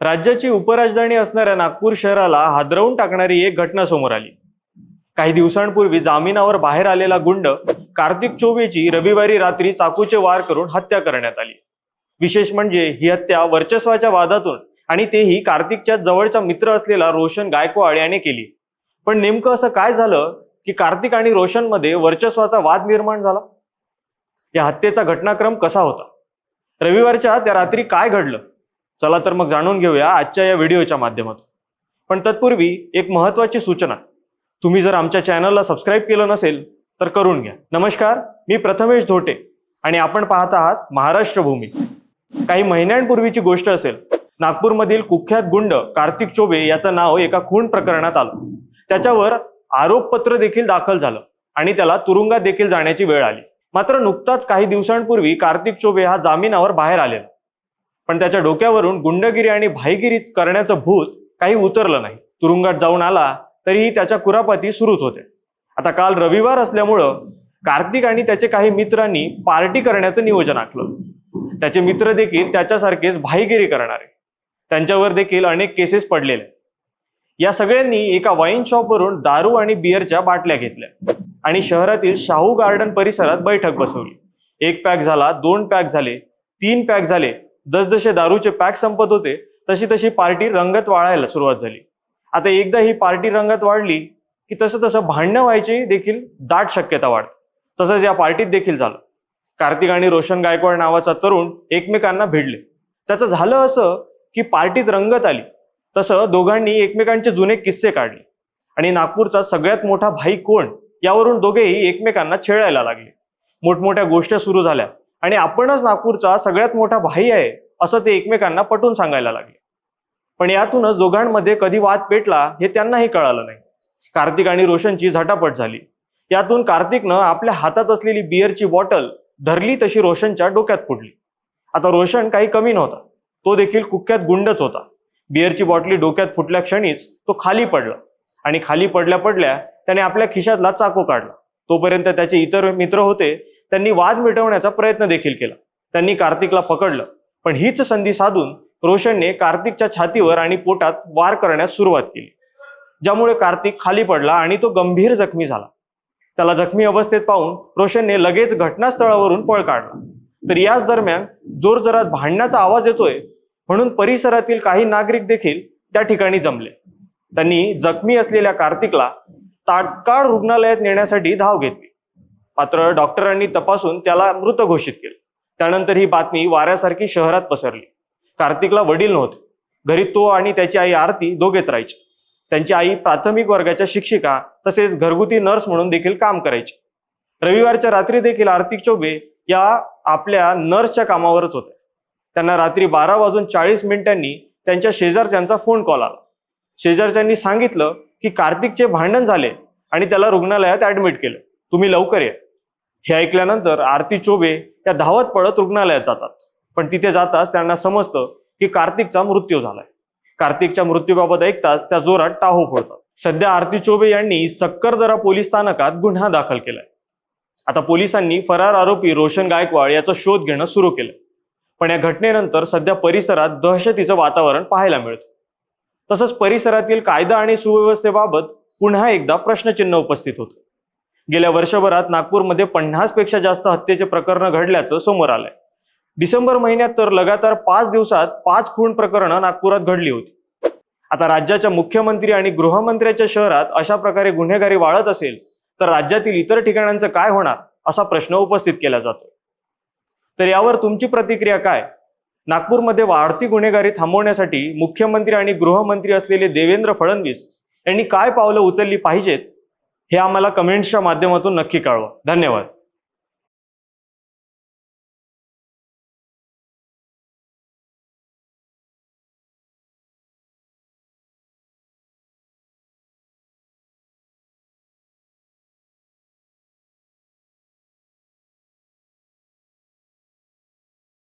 राज्याची उपराजधानी असणाऱ्या नागपूर शहराला हादरवून टाकणारी एक घटना समोर आली. काही दिवसांपूर्वी जामिनावर बाहेर आलेला गुंड कार्तिक चोबेची रविवारी रात्री चाकूचे वार करून हत्या करण्यात आली. विशेष म्हणजे ही हत्या वर्चस्वाच्या वादातून आणि तेही कार्तिकच्या जवळचा मित्र असलेला रोशन गायकवाड याने केली. पण नेमकं असं काय झालं की कार्तिक आणि रोशनमध्ये वर्चस्वाचा वाद निर्माण झाला? या हत्येचा घटनाक्रम कसा होता? रविवारच्या त्या रात्री काय घडलं? चला तर मग जाणून घेऊया आजच्या या व्हिडिओच्या माध्यमातून. पण तत्पूर्वी एक महत्त्वाची सूचना. तुम्ही जर आमच्या चॅनलला सबस्क्राईब केलं नसेल तर करून घ्या. नमस्कार मी प्रथमेश धोटे आणि आपण पाहत आहात महाराष्ट्र भूमी. काही महिन्यांपूर्वीची गोष्ट असेल नागपूरमधील कुख्यात गुंड कार्तिक चोबे याचं नाव एका खून प्रकरणात आलं. त्याच्यावर आरोपपत्र देखील दाखल झालं आणि त्याला तुरुंगात देखील जाण्याची वेळ आली. मात्र नुकताच काही दिवसांपूर्वी कार्तिक चोबे हा जामिनावर बाहेर आलेला. पण त्याच्या डोक्यावरून गुंडगिरी आणि भाईगिरी करण्याचं भूत काही उतरलं नाही. तुरुंगात जाऊन आला तरीही त्याच्या कुरापती सुरूच होते. आता काल रविवार असल्यामुळं कार्तिक आणि त्याचे काही मित्रांनी पार्टी करण्याचं नियोजन आखलं. त्याचे मित्र देखील त्याच्यासारखेच भाईगिरी करणारे. त्यांच्यावर देखील अनेक केसेस पडलेले. या सगळ्यांनी एका वाईन शॉपवरून दारू आणि बिअरच्या बाटल्या घेतल्या आणि शहरातील शाहू गार्डन परिसरात बैठक बसवली. एक पॅक झाला दोन पॅक झाले तीन पॅक झाले जसजसे दारूचे पॅक संपत होते तशी तशी पार्टी रंगत वाढायला सुरुवात झाली. आता एकदा ही पार्टी रंगत वाढली की तसं तसं भांडणं व्हायची देखील दाट शक्यता वाढते. तसंच या पार्टीत देखील झालं. कार्तिक आणि रोशन गायकवाड नावाचा तरुण एकमेकांना भिडले. त्याचं झालं असं की पार्टीत रंगत आली. तसं दोघांनी एकमेकांचे जुने किस्से काढले. आणि नागपूरचा सगळ्यात मोठा भाई कोण यावरून दोघेही एकमेकांना छेळायला लागले. मोठमोठ्या गोष्टी सुरू झाल्या. आणि आपणच नागपूरचा सगळ्यात मोठा भाई आहे असं ते एकमेकांना पटवून सांगायला लागले. पण यातूनच दोघांमध्ये कधी वाद पेटला हे त्यांनाही कळालं नाही. कार्तिक आणि रोशनची झटापट झाली. यातून कार्तिकनं आपल्या हातात असलेली बिअरची बॉटल धरली तशी रोशनच्या डोक्यात फुटली आता रोशन काही कमी नव्हता. तो देखील कुख्यात गुंडच होता. बिअरची बॉटली डोक्यात फुटल्या क्षणीच तो खाली पडला. आणि खाली पडल्या पडल्या त्याने आपल्या खिशातला चाकू काढला. तोपर्यंत त्याचे इतर मित्र होते त्यांनी वाद मिटवण्याचा प्रयत्न देखील केला. त्यांनी कार्तिकला पकडलं. पण हीच संधी साधून रोशनने कार्तिकच्या छातीवर आणि पोटात वार करण्यास सुरुवात केली. ज्यामुळे कार्तिक खाली पडला आणि तो गंभीर जखमी झाला. त्याला जखमी अवस्थेत पाहून रोशनने लगेच घटनास्थळावरून पळ काढला. तर याच दरम्यान जोरजोरात भांडण्याचा आवाज येतोय म्हणून परिसरातील काही नागरिक देखील त्या ठिकाणी जमले. त्यांनी जखमी असलेल्या कार्तिकला तात्काळ रुग्णालयात नेण्यासाठी धाव घेतली. मात्र डॉक्टरांनी तपासून त्याला मृत घोषित केलं. त्यानंतर ही बातमी वाऱ्यासारखी शहरात पसरली. कार्तिकला वडील नव्हते. घरी तो आणि त्याची आई आरती दोघेच राहायचे. त्यांची आई प्राथमिक वर्गाच्या शिक्षिका तसेच घरगुती नर्स म्हणून देखील काम करायची. रविवारच्या रात्री देखील आर्थिक चौबे या आपल्या नर्सच्या कामावरच होत्या. त्यांना रात्री बारा वाजून चाळीस मिनिटांनी त्यांच्या शेजारच्यांचा फोन कॉल आला. शेजारच्यांनी सांगितलं की कार्तिकचे भांडण झाले आणि त्याला रुग्णालयात ऍडमिट केलं. तुम्ही लवकर या. हे ऐकल्यानंतर आरती चोबे त्या धावत पळत रुग्णालयात जातात. पण तिथे जाताच त्यांना समजतं की कार्तिकचा मृत्यू झालाय. कार्तिकच्या मृत्यूबाबत ऐकताच त्या जोरात टाहो फोडतात. सध्या आरती चोबे यांनी सक्करदरा पोलीस स्थानकात गुन्हा दाखल केलाय. आता पोलिसांनी फरार आरोपी रोशन गायकवाड याचा शोध घेणं सुरू केलं पण या घटनेनंतर सध्या परिसरात दहशतीचं वातावरण पाहायला मिळतं. तसंच परिसरातील कायदा आणि सुव्यवस्थेबाबत पुन्हा एकदा प्रश्नचिन्ह उपस्थित होतं. गेल्या वर्षभरात नागपूरमध्ये पन्नासपेक्षा जास्त हत्येचे प्रकरण घडल्याचं समोर आलंय. डिसेंबर महिन्यात तर लगातार पाच दिवसात पाच खून प्रकरणं नागपुरात घडली होती. आता राज्याच्या मुख्यमंत्री आणि गृहमंत्र्याच्या शहरात अशा प्रकारे गुन्हेगारी वाढत असेल तर राज्यातील इतर ठिकाणांचं काय होणार असा प्रश्न उपस्थित केला जातो तर यावर तुमची प्रतिक्रिया काय? नागपूरमध्ये वाढती गुन्हेगारी थांबवण्यासाठी मुख्यमंत्री आणि गृहमंत्री असलेले देवेंद्र फडणवीस यांनी काय पावलं उचलली पाहिजेत? हे आम्हाला कमेंट्सच्या माध्यमातून नक्की कळवा. धन्यवाद.